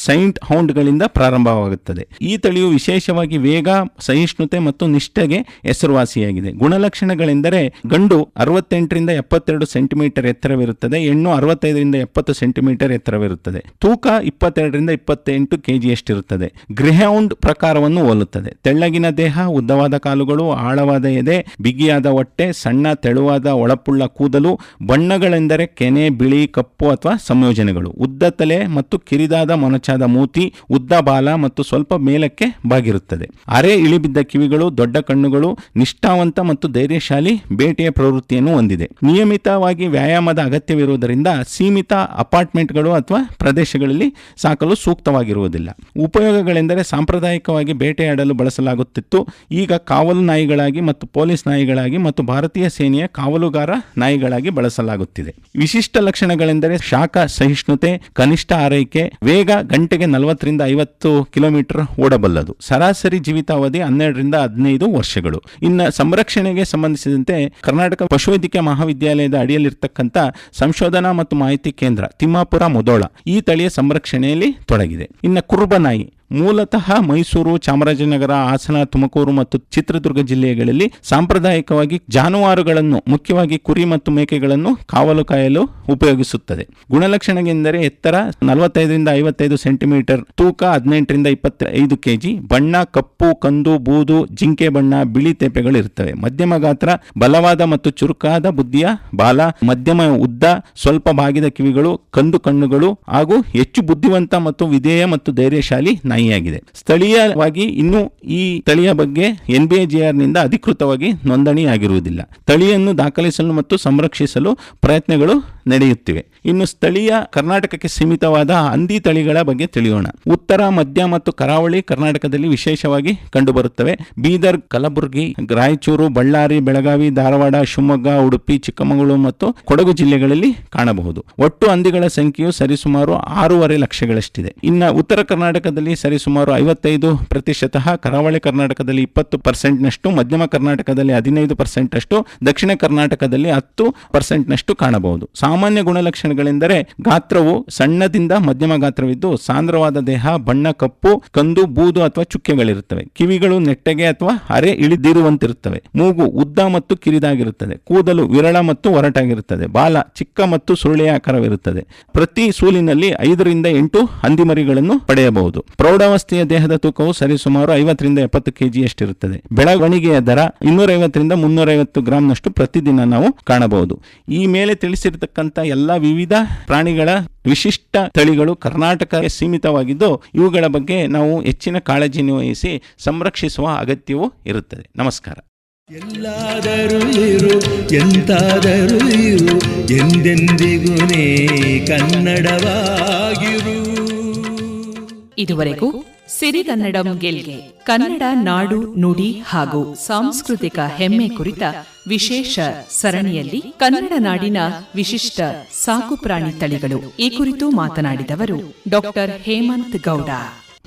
ಸೈಂಟ್ ಹೌಂಡ್ಗಳಿಂದ ಪ್ರಾರಂಭವಾಗುತ್ತದೆ. ಈ ತಳಿಯು ವಿಶೇಷವಾಗಿ ವೇಗ, ಸಹಿಷ್ಣುತೆ ಮತ್ತು ನಿಷ್ಠೆಗೆ ಹೆಸರುವಾಸಿಯಾಗಿದೆ. ಗುಣಲಕ್ಷಣಗಳೆಂದರೆ ಗಂಡು ಅರವತ್ತೆಂಟರಿಂದ ಎಪ್ಪತ್ತೆರಡು ಸೆಂಟಿಮೀಟರ್ ಎತ್ತರವಿರುತ್ತದೆ, ಹೆಣ್ಣು ಅರವತ್ತೈದರಿಂದ ಎಪ್ಪತ್ತು ಸೆಂಟಿಮೀಟರ್ ಎತ್ತರವಿರುತ್ತದೆ, ತೂಕ ಇಪ್ಪತ್ತೆರಡರಿಂದ ಇಪ್ಪತ್ತೆಂಟು ಕೆಜಿಯಷ್ಟಿರುತ್ತದೆ. ಗ್ರೆಹೌಂಡ್ ಪ್ರಕಾರವನ್ನು ಹೋಲುತ್ತದೆ. ತೆಳ್ಳಗಿನ ದೇಹ, ಉದ್ದವಾದ ಕಾಲುಗಳು, ಆಳವಾದ ಎದೆ, ಬಿಗಿಯಾದ ಹೊಟ್ಟೆ, ಸಣ್ಣ ತೆಳುವಾದ ಒಳಪುಳ್ಳ ಕೂದಲು, ಬಣ್ಣಗಳೆಂದರೆ ಕೆನೆ, ಬಿಳಿ, ಕಪ್ಪು ಅಥವಾ ಸಂಯೋಜನೆಗಳು. ತಲೆ ಮತ್ತು ಕಿರಿದಾದ ಮೊನಚಾದ ಮೂತಿ, ಉದ್ದ ಬಾಲ ಮತ್ತು ಸ್ವಲ್ಪ ಮೇಲಕ್ಕೆ ಬಾಗಿರುತ್ತದೆ. ಅರೆ ಇಳಿಬಿದ್ದ ಕಿವಿಗಳು, ದೊಡ್ಡ ಕಣ್ಣುಗಳು, ನಿಷ್ಠಾವಂತ ಮತ್ತು ಧೈರ್ಯಶಾಲಿ ಬೇಟೆಯ ಪ್ರವೃತ್ತಿಯನ್ನು ಹೊಂದಿದೆ. ನಿಯಮಿತವಾಗಿ ವ್ಯಾಯಾಮದ ಅಗತ್ಯವಿರುವುದರಿಂದ ಸೀಮಿತ ಅಪಾರ್ಟ್ಮೆಂಟ್ಗಳು ಅಥವಾ ಪ್ರದೇಶಗಳಲ್ಲಿ ಸಾಕಲು ಸೂಕ್ತವಾಗಿರುವುದಿಲ್ಲ. ಉಪಯೋಗಗಳೆಂದರೆ ಸಾಂಪ್ರದಾಯಿಕವಾಗಿ ಬೇಟೆಯಾಡಲು ಬಳಸಲಾಗುತ್ತಿತ್ತು. ಈಗ ಕಾವಲು ನಾಯಿಗಳಾಗಿ ಮತ್ತು ಪೊಲೀಸ್ ನಾಯಿಗಳಾಗಿ ಮತ್ತು ಭಾರತೀಯ ಸೇನೆಯ ಕಾವಲುಗಾರ ನಾಯಿಗಳಾಗಿ ಬಳಸಲಾಗುತ್ತಿದೆ. ವಿಶಿಷ್ಟ ಲಕ್ಷಣಗಳೆಂದರೆ ಶಾಖ ಸಹಿಷ್ಣುತೆ, ಕನಿಷ್ಠ ಆರೈಕೆ, ವೇಗ ಗಂಟೆಗೆ ನಲವತ್ತರಿಂದ ಐವತ್ತು ಕಿಲೋಮೀಟರ್ ಓಡಬಲ್ಲದು. ಸರಾಸರಿ ಜೀವಿತಾವಧಿ ಹನ್ನೆರಡರಿಂದ ಹದಿನೈದು ವರ್ಷಗಳು. ಇನ್ನು ಸಂರಕ್ಷಣೆಗೆ ಸಂಬಂಧಿಸಿದಂತೆ ಕರ್ನಾಟಕ ಪಶುವೈದ್ಯಕೀಯ ಮಹಾವಿದ್ಯಾಲಯದ ಅಡಿಯಲ್ಲಿರ್ತಕ್ಕಂಥ ಸಂಶೋಧನಾ ಮತ್ತು ಮಾಹಿತಿ ಕೇಂದ್ರ ತಿಮ್ಮಾಪುರ ಮುದೋಳ ಈ ತಳಿಯ ಸಂರಕ್ಷಣೆಯಲ್ಲಿ ತೊಡಗಿದೆ. ಇನ್ನು ಕುರುಬ ನಾಯಿ ಮೂಲತಃ ಮೈಸೂರು, ಚಾಮರಾಜನಗರ, ಹಾಸನ, ತುಮಕೂರು ಮತ್ತು ಚಿತ್ರದುರ್ಗ ಜಿಲ್ಲೆಗಳಲ್ಲಿ ಸಾಂಪ್ರದಾಯಿಕವಾಗಿ ಜಾನುವಾರುಗಳನ್ನು, ಮುಖ್ಯವಾಗಿ ಕುರಿ ಮತ್ತು ಮೇಕೆಗಳನ್ನು ಕಾವಲು ಕಾಯಲು ಉಪಯೋಗಿಸುತ್ತದೆ. ಗುಣಲಕ್ಷಣವೆಂದರೆ ಎತ್ತರ ನಲವತ್ತೈದರಿಂದ ಐವತ್ತೈದು ಸೆಂಟಿಮೀಟರ್, ತೂಕ ಹದಿನೆಂಟರಿಂದ ಇಪ್ಪತ್ತೈದು ಕೆಜಿ, ಬಣ್ಣ, ಕಪ್ಪು, ಕಂದು, ಬೂದು, ಜಿಂಕೆ ಬಣ್ಣ, ಬಿಳಿ ತೇಪೆಗಳು ಇರುತ್ತವೆ ಮಧ್ಯಮ ಗಾತ್ರ, ಬಲವಾದ ಮತ್ತು ಚುರುಕಾದ ಬುದ್ಧಿಯ ಬಾಲ, ಮಧ್ಯಮ ಉದ್ದ, ಸ್ವಲ್ಪ ಬಾಗಿದ ಕಿವಿಗಳು, ಕಂದು ಕಣ್ಣುಗಳು ಹಾಗೂ ಹೆಚ್ಚು ಬುದ್ಧಿವಂತ ಮತ್ತು ವಿಧೇಯ ಮತ್ತು ಧೈರ್ಯಶಾಲಿ ನಾಯಿಯಾಗಿದೆ. ಸ್ಥಳೀಯವಾಗಿ ಇನ್ನೂ ಈ ತಳಿಯ ಬಗ್ಗೆ ಎನ್ ಬಿ ನಿಂದ ಅಧಿಕೃತವಾಗಿ ನೋಂದಣಿಯಾಗಿರುವುದಿಲ್ಲ ತಳಿಯನ್ನು ದಾಖಲಿಸಲು ಮತ್ತು ಸಂರಕ್ಷಿಸಲು ಪ್ರಯತ್ನಗಳು ನಡೆಯುತ್ತಿವೆ. ಇನ್ನು ಸ್ಥಳೀಯ ಕರ್ನಾಟಕಕ್ಕೆ ಸೀಮಿತವಾದ ಹಂದಿ ತಳಿಗಳ ಬಗ್ಗೆ ತಿಳಿಯೋಣ. ಉತ್ತರ, ಮಧ್ಯ ಮತ್ತು ಕರಾವಳಿ ಕರ್ನಾಟಕದಲ್ಲಿ ವಿಶೇಷವಾಗಿ ಕಂಡುಬರುತ್ತವೆ. ಬೀದರ್, ಕಲಬುರಗಿ, ರಾಯಚೂರು, ಬಳ್ಳಾರಿ, ಬೆಳಗಾವಿ, ಧಾರವಾಡ, ಶಿವಮೊಗ್ಗ, ಉಡುಪಿ, ಚಿಕ್ಕಮಗಳೂರು ಮತ್ತು ಕೊಡಗು ಜಿಲ್ಲೆಗಳಲ್ಲಿ ಕಾಣಬಹುದು. ಒಟ್ಟು ಹಂದಿಗಳ ಸಂಖ್ಯೆಯು ಸರಿಸುಮಾರು ಆರೂವರೆ ಲಕ್ಷಗಳಷ್ಟಿದೆ. ಇನ್ನು ಉತ್ತರ ಕರ್ನಾಟಕದಲ್ಲಿ ಸರಿಸುಮಾರು ಐವತ್ತೈದು ಪ್ರತಿಶತ ಕರಾವಳಿ ಕರ್ನಾಟಕದಲ್ಲಿ ಇಪ್ಪತ್ತು ಪರ್ಸೆಂಟ್ನಷ್ಟು, ಮಧ್ಯಮ ಕರ್ನಾಟಕದಲ್ಲಿ ಹದಿನೈದು ಪರ್ಸೆಂಟಷ್ಟು ದಕ್ಷಿಣ ಕರ್ನಾಟಕದಲ್ಲಿ ಹತ್ತು ಪರ್ಸೆಂಟ್ನಷ್ಟು ಕಾಣಬಹುದು. ಸಾಮಾನ್ಯ ಗುಣಲಕ್ಷಣಗಳೆಂದರೆ ಗಾತ್ರವು ಸಣ್ಣದಿಂದ ಮಧ್ಯಮ ಗಾತ್ರವಿದ್ದು, ಸಾಂದ್ರವಾದ ದೇಹ, ಬಣ್ಣ, ಕಪ್ಪು, ಕಂದು, ಬೂದು ಅಥವಾ ಚುಕ್ಕೆಗಳಿರುತ್ತವೆ. ಕಿವಿಗಳು ನೆಟ್ಟಗೆ ಅಥವಾ ಅರೆ ಇಳಿದಿರುವಂತಿರುತ್ತವೆ. ಮೂಗು ಉದ್ದ ಮತ್ತು ಕಿರಿದಾಗಿರುತ್ತದೆ. ಕೂದಲು ವಿರಳ ಮತ್ತು ಒರಟಾಗಿರುತ್ತದೆ. ಬಾಲ ಚಿಕ್ಕ ಮತ್ತು ಸುರುಳಿಯ ಆಕಾರವಿರುತ್ತದೆ. ಪ್ರತಿ ಸೂಲಿನಲ್ಲಿ ಐದರಿಂದ ಎಂಟು ಹಂದಿಮರಿಗಳನ್ನು ಪಡೆಯಬಹುದು. ಪ್ರೌಢಾವಸ್ಥೆಯ ದೇಹದ ತೂಕವು ಸರಿಸುಮಾರು ಐವತ್ತರಿಂದ ಎಪ್ಪತ್ತು ಕೆಜಿಯಷ್ಟಿರುತ್ತದೆ. ಬೆಳವಣಿಗೆಯ ದರ ಇನ್ನೂರೈವತ್ತರಿಂದ ಮುನ್ನೂರೈವತ್ತು ಗ್ರಾಂನಷ್ಟು ಪ್ರತಿದಿನ ನಾವು ಕಾಣಬಹುದು. ಈ ಮೇಲೆ ತಿಳಿಸಿರ್ತಕ್ಕಂಥ ಎಲ್ಲ ವಿವಿಧ ಪ್ರಾಣಿಗಳ ವಿಶಿಷ್ಟ ತಳಿಗಳು ಕರ್ನಾಟಕಕ್ಕೆ ಸೀಮಿತವಾಗಿದ್ದು, ಇವುಗಳ ಬಗ್ಗೆ ನಾವು ಹೆಚ್ಚಿನ ಕಾಳಜಿ ವಹಿಸಿ ಸಂರಕ್ಷಿಸುವ ಅಗತ್ಯವೂ ಇರುತ್ತದೆ. ನಮಸ್ಕಾರ. ಎಲ್ಲಾದರೂ ಇರು, ಎಂತಾದರೂ ಇರು, ಎಂದೆಂದಿಗೂ ಕನ್ನಡವಾಗಿರು. ಇದುವರೆಗೂ ಸಿರಿಗನ್ನಡಂ ಗೆಲ್ಗೆ ಕನ್ನಡ ನಾಡು ನುಡಿ ಹಾಗೂ ಸಾಂಸ್ಕೃತಿಕ ಹೆಮ್ಮೆ ಕುರಿತ ವಿಶೇಷ ಸರಣಿಯಲ್ಲಿ ಕನ್ನಡ ನಾಡಿನ ವಿಶಿಷ್ಟ ಸಾಕುಪ್ರಾಣಿ ತಳಿಗಳು ಈ ಕುರಿತು ಮಾತನಾಡಿದವರು ಡಾಕ್ಟರ್ ಹೇಮಂತ್ ಗೌಡ.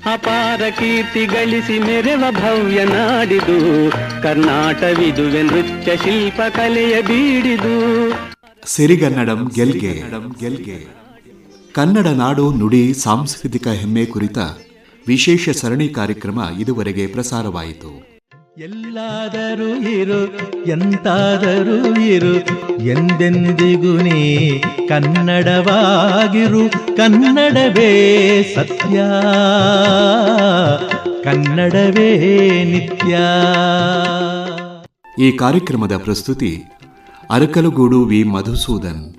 ಅಪಾರ ಕೀರ್ತಿ ಗಳಿಸಿ ಮೆರೆವ ಭವ್ಯ ನಾಡಿದು ಕರ್ನಾಟವಿದುವೆ ನೃತ್ಯ ಶಿಲ್ಪ ಕಲೆಯ ಬೀಡಿದು. ಸಿರಿಗನ್ನಡಂ ಗೆಲ್ಗೆ ಗೆಲ್ಗೆ. ಕನ್ನಡ ನಾಡು ನುಡಿ ಸಾಂಸ್ಕೃತಿಕ ಹೆಮ್ಮೆ ಕುರಿತ ವಿಶೇಷ ಸರಣಿ ಕಾರ್ಯಕ್ರಮ ಇದುವರೆಗೆ ಪ್ರಸಾರವಾಯಿತು. ಎಲ್ಲಾದರೂ ಇರು ಎಂತಾದರೂ ಇರು ಎಂದೆಂದಿಗೂ ನೀ ಕನ್ನಡವಾಗಿರು ಕನ್ನಡವೇ ಸತ್ಯ. ಕನ್ನಡವೇ ನಿತ್ಯ. ಈ ಕಾರ್ಯಕ್ರಮದ ಪ್ರಸ್ತುತಿ ಅರಕಲಗೂಡು ವಿ. ಮಧುಸೂದನ್.